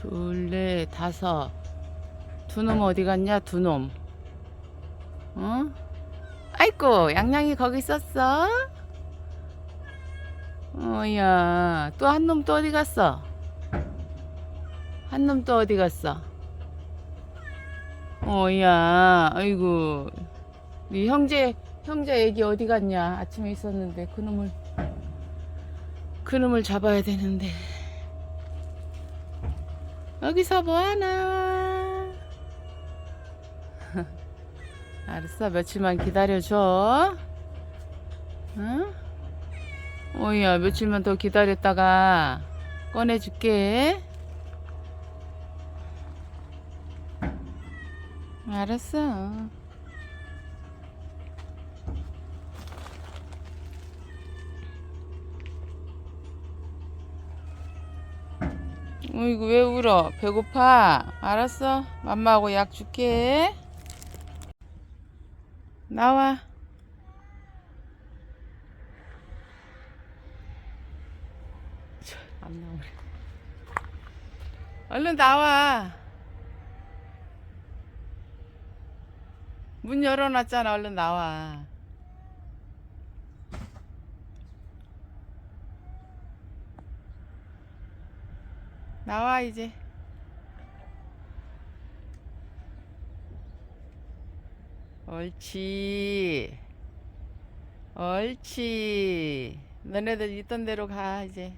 둘, 넷, 다섯. 두 놈 어디 갔냐? 두 놈. 어? 아이고, 양양이 거기 있었어? 어야, 또 한 놈 또 어디 갔어? 한 놈 또 어디 갔어? 어야, 아이고, 네 형제 형제 애기 어디 갔냐? 아침에 있었는데 그 놈을 그 놈을 잡아야 되는데 여기서 뭐 하나? 알았어, 며칠만 기다려줘. 응? 오야, 며칠만 더 기다렸다가 꺼내줄게. 알았어. 어이구, 왜 울어? 배고파? 알았어. 맘마하고 약 줄게. 나와. 저, 안 나오네. 얼른 나와. 문 열어놨잖아. 얼른 나와. 나와 이제. 옳지. 옳지. 너네들 있던 대로 가 이제.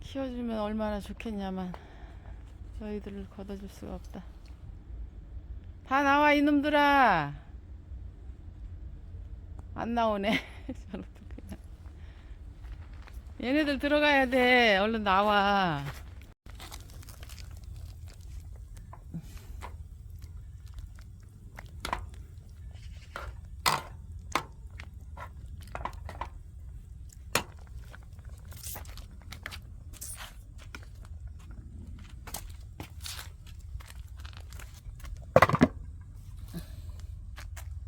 키워주면 얼마나 좋겠냐만. 너희들을 걷어줄 수가 없다. 다 나와 이놈들아. 안 나오네. 얘네들 들어가야 돼. 얼른 나와.